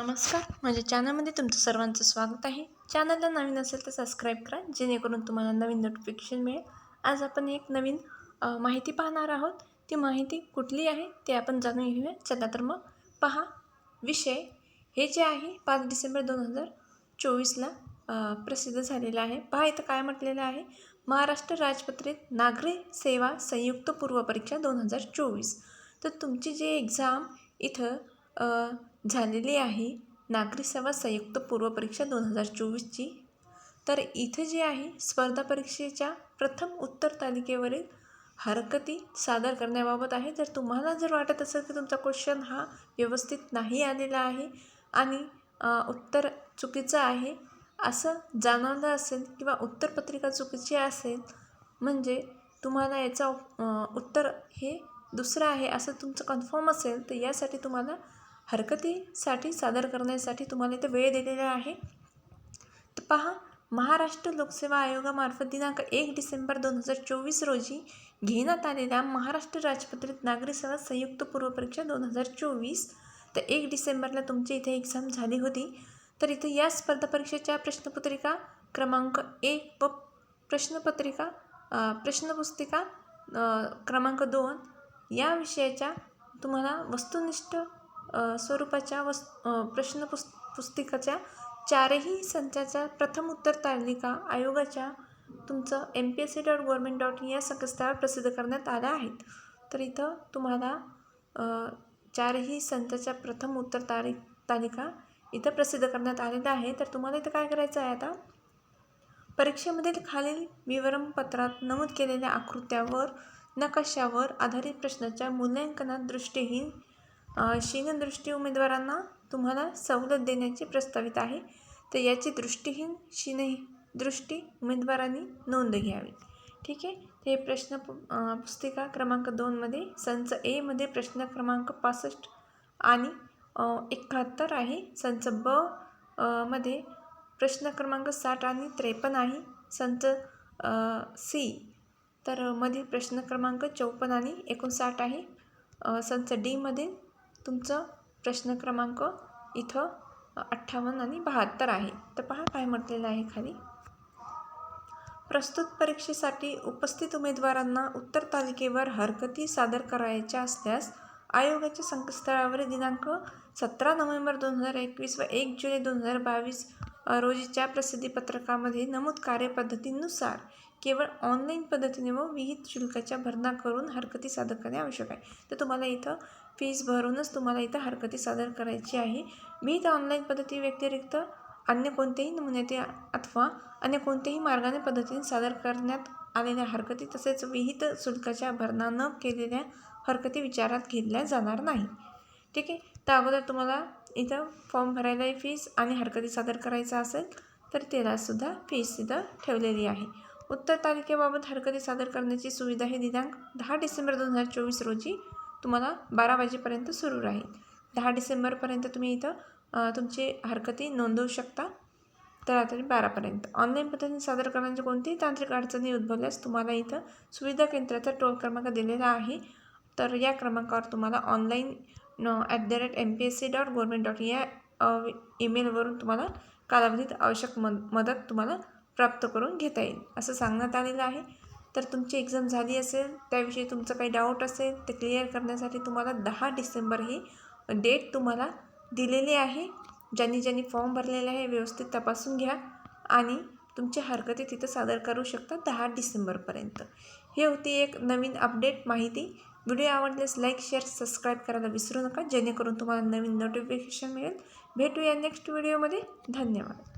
नमस्कार माझ्या चॅनलमध्ये तुमचं सर्वांचं स्वागत आहे. चॅनलला नवीन असेल तर सबस्क्राईब करा जेणेकरून तुम्हाला नवीन नोटिफिकेशन मिळेल. आज आपण एक नवीन माहिती पाहणार आहोत. ती माहिती कुठली आहे ते आपण जाणून घेऊया. चला तर मग पहा. विषय हे जे आहे पाच डिसेंबर दोन हजार चोवीसला प्रसिद्ध झालेलं आहे. पहा इथं काय म्हटलेलं आहे. महाराष्ट्र राजपत्रित नागरी सेवा संयुक्त पूर्व परीक्षा दोन हजार चोवीस. तर तुमची जी एक्झाम इथं झालेली आहे. नागरी सेवा संयुक्त पूर्व परीक्षा दोन हजार चोवीसची. तर इथे जे आहे स्पर्धा परीक्षेच्या प्रथम उत्तर तालिकेवरील हरकती सादर करण्याबाबत आहे. जर तुम्हाला जर वाटत असेल की तुमचा क्वेश्चन हा व्यवस्थित नाही आलेला आहे आणि उत्तर चुकीचं आहे असं जाणवलं असेल किंवा उत्तरपत्रिका चुकीची असेल म्हणजे तुम्हाला याचा उत्तर हे दुसरं आहे असं तुमचं कन्फर्म असेल तर यासाठी तुम्हाला हरकतीसाठी सादर करण्यासाठी तुम्हाला इथे वेळ दिलेला आहे. तर पहा महाराष्ट्र लोकसेवा आयोगामार्फत दिनांक एक डिसेंबर दोन हजार चोवीस रोजी घेण्यात आलेल्या महाराष्ट्र राजपत्रित नागरी सेवा संयुक्त पूर्व परीक्षा दोन हजार चोवीस तर एक डिसेंबरला तुमची इथे एक्झाम झाली होती. तर इथे या स्पर्धा परीक्षेच्या प्रश्नपत्रिका क्रमांक एक व प्रश्नपत्रिका प्रश्नपुस्तिका क्रमांक दोन या विषयाच्या तुम्हाला वस्तुनिष्ठ स्वरूपाच्या वस् प्रश्न प्रश्नपुस् पुस्तिकाच्या चारही संचाच्या प्रथम उत्तर तालिका आयोगाच्या तुमचं M P S C dot government dot in या संकेतस्थळावर प्रसिद्ध करण्यात आल्या आहेत. तर इथं तुम्हाला चारही संचाच्या प्रथम उत्तर तारीख तालिका इथं प्रसिद्ध करण्यात आलेल्या आहे तर तुम्हाला इथं काय करायचं आहे आता? परीक्षेमधील खालील विवरणपत्रात नमूद केलेल्या आकृत्यावर नकाशावर आधारित प्रश्नाच्या मूल्यांकनात दृष्टीहीन शीनदृष्टी उमेदवारांना तुम्हाला सवलत देण्याचे प्रस्तावित आहे. तर याची दृष्टीहीन क्षीण दृष्टी उमेदवारांनी नोंद घ्यावी. ठीक आहे? हे प्रश्न पु- पुस्तिका क्रमांक दोनमध्ये संच एमध्ये प्रश्न क्रमांक पासष्ट आणि एकाहत्तर आहे. संच ब मध्ये प्रश्न क्रमांक साठ आणि त्रेपन्न आहे. संच सी तर मधील प्रश्न क्रमांक चौपन्न आणि एकोणसाठ आहे. संच डीमध्ये तुमचं प्रश्न क्रमांक इथं अठ्ठावन्न आणि बहात्तर आहे. तर पहा काय म्हटलेलं आहे खाली. प्रस्तुत परीक्षेसाठी उपस्थित उमेदवारांना उत्तर तालिकेवर हरकती सादर करायच्या असल्यास आयोगाच्या संकेतस्थळावर दिनांक सतरा नोव्हेंबर दोन हजार एकवीस व एक जुलै दोन हजार बावीस रोजीच्या प्रसिद्धीपत्रकामध्ये नमूद कार्यपद्धतीनुसार केवळ ऑनलाईन पद्धतीने व विहित शुल्काच्या भरणा करून हरकती सादर करणे आवश्यक आहे. तर तुम्हाला इथं फीस भरूनच तुम्हाला इथं हरकती सादर करायची आहे. विहित ऑनलाईन पद्धती व्यतिरिक्त अन्य कोणत्याही नमुन्याने अथवा अन्य कोणत्याही मार्गाने पद्धतीने सादर करण्यात आलेल्या हरकती तसेच विहित शुल्काच्या भरणा न केलेल्या हरकती विचारात घेतल्या जाणार नाही. ठीक आहे? तर अगोदर तुम्हाला इथं फॉर्म भरायलाही फीस आणि हरकती सादर करायचा असेल तर त्यालासुद्धा फीस इथं ठेवलेली आहे. उत्तर तालिकेबाबत हरकती सादर करण्याची सुविधा हे दिनांक दहा डिसेंबर दोन हजार चोवीस रोजी तुम्हाला बारा वाजेपर्यंत सुरू राहील. दहा डिसेंबरपर्यंत तुम्ही इथं तुमची हरकती नोंदवू शकता. तर रात्री बारापर्यंत. ऑनलाईन पद्धतीने सादर करण्याची कोणतीही तांत्रिक अडचणी उद्भवल्यास तुम्हाला इथं सुविधा केंद्राचा टोल क्रमांक दिलेला आहे. तर या क्रमांकावर तुम्हाला online at the rate M P S C dot government dot या ईमेलवरून तुम्हाला कालावधीत आवश्यक मद मदत तुम्हाला प्राप्त करून घेता येईल. असं सांगण्यात आलेलं आहे. तर तुमची एक्झाम झाली असेल त्याविषयी तुमचं काही डाऊट असेल ते क्लिअर करण्यासाठी तुम्हाला दहा डिसेंबर ही डेट तुम्हाला दिलेली आहे. ज्यांनी ज्यांनी फॉर्म भरलेला आहे व्यवस्थित तपासून घ्या आणि तुमची हरकती तिथं सादर करू शकता दहा डिसेंबरपर्यंत ही होती एक नवीन अपडेट माहिती. व्हिडिओ आवडल्यास लाईक शेअर सबस्क्राईब करायला विसरू नका. जेणेकरून तुम्हाला नवीन नोटिफिकेशन मिळेल. भेटूया नेक्स्ट व्हिडिओमध्ये धन्यवाद.